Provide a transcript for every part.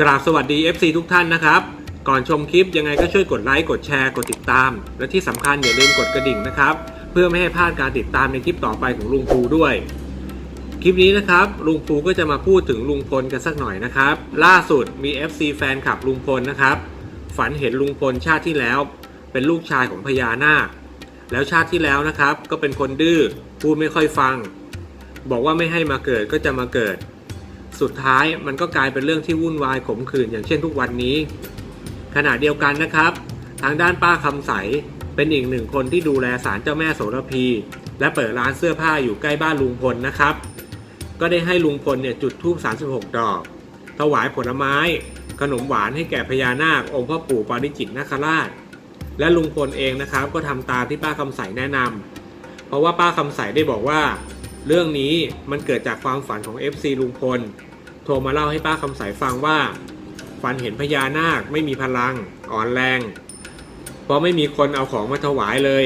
กราบสวัสดี FC ทุกท่านนะครับ ก่อนชมคลิปยังไงก็ช่วยกดไลค์ กดแชร์ กดติดตาม และที่สำคัญอย่าลืมกดกระดิ่งนะครับ เพื่อไม่ให้พลาดการติดตามในคลิปต่อไปของลุงภูด้วย คลิปนี้นะครับลุงภูก็จะมาพูดถึงลุงพลกันสักหน่อยนะครับ ล่าสุดมี FC แฟนคลับลุงพลนะครับ ฝันเห็นลุงพลชาติที่แล้ว เป็นลูกชายของพญานาค แล้วชาติที่แล้วนะครับ ก็เป็นคนดื้อพูดไม่ค่อยฟัง บอกว่าไม่ให้มาเกิดก็จะมาเกิด สุดท้ายมันก็กลายเป็นเรื่องที่วุ่นวายขมขื่นอย่างเช่นทุกวันนี้ ขณะเดียวกันนะครับ ทางด้านป้าคำใสเป็นอีกหนึ่งคนที่ดูแลศาลเจ้าแม่โสระพี และเปิดร้านเสื้อผ้าอยู่ใกล้บ้านลุงพลนะครับ ก็ได้ให้ลุงพลเนี่ยจุดธูป36 ดอก ถวายผลไม้ ขนมหวานให้แก่พญานาคองค์พ่อปู่ปาริจิตนาคราช และลุงพลเองนะครับ ก็ทำตามที่ป้าคำใสแนะนำเพราะว่าป้าคำใสได้บอกว่า เรื่องนี้มันเกิดจากความฝันของ FC ลุงพล โทรมาเล่าให้ป้าคำใสฟังว่า ฝันเห็นพญานาคไม่มีพลังอ่อนแรง เพราะไม่มีคนเอาของมาถวายเลย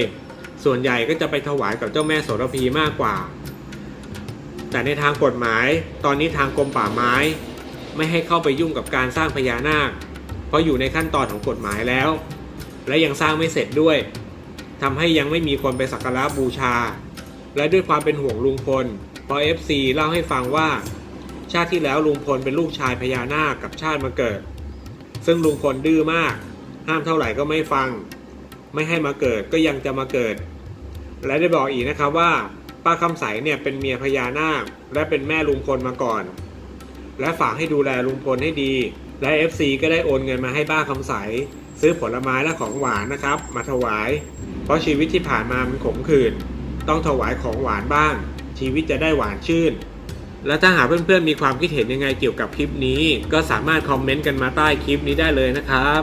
ส่วนใหญ่ก็จะไปถวายกับเจ้าแม่โสระพีมากกว่า แต่ในทางกฎหมายตอนนี้ทางกรมป่าไม้ ไม่ให้เข้าไปยุ่งกับการสร้างพญานาค เพราะอยู่ในขั้นตอนของกฎหมายแล้ว และยังสร้างไม่เสร็จด้วยทำให้ยังไม่มีคนไปสักการะบูชา และด้วยความเป็นห่วงลุงพลพอ FC เล่าให้ฟังว่า ชาติที่แล้วลุงพลเป็นลูกชายพญานาคกับชาติมาเกิด ซึ่งลุงพลดื้อมาก ห้ามเท่าไหร่ก็ไม่ฟัง ไม่ให้มาเกิดก็ยังจะมาเกิด และได้บอกอีกนะครับว่า ป้าคำใสเนี่ยเป็นเมียพญานาคและเป็นแม่ลุงพลมาก่อน และฝากให้ดูแลลุงพลให้ดี และ FC ก็ได้โอนเงินมาให้ป้าคำใสซื้อผลไม้และของหวานนะครับ มาถวาย เพราะชีวิตที่ผ่านมามันขมขื่น ต้องถวายของหวานบ้าง ชีวิตจะได้หวานชื่น และถ้าหากเพื่อนๆมีความคิดเห็นยังไงเกี่ยวกับคลิปนี้ ก็สามารถคอมเมนต์กันมาใต้คลิปนี้ได้เลยนะครับ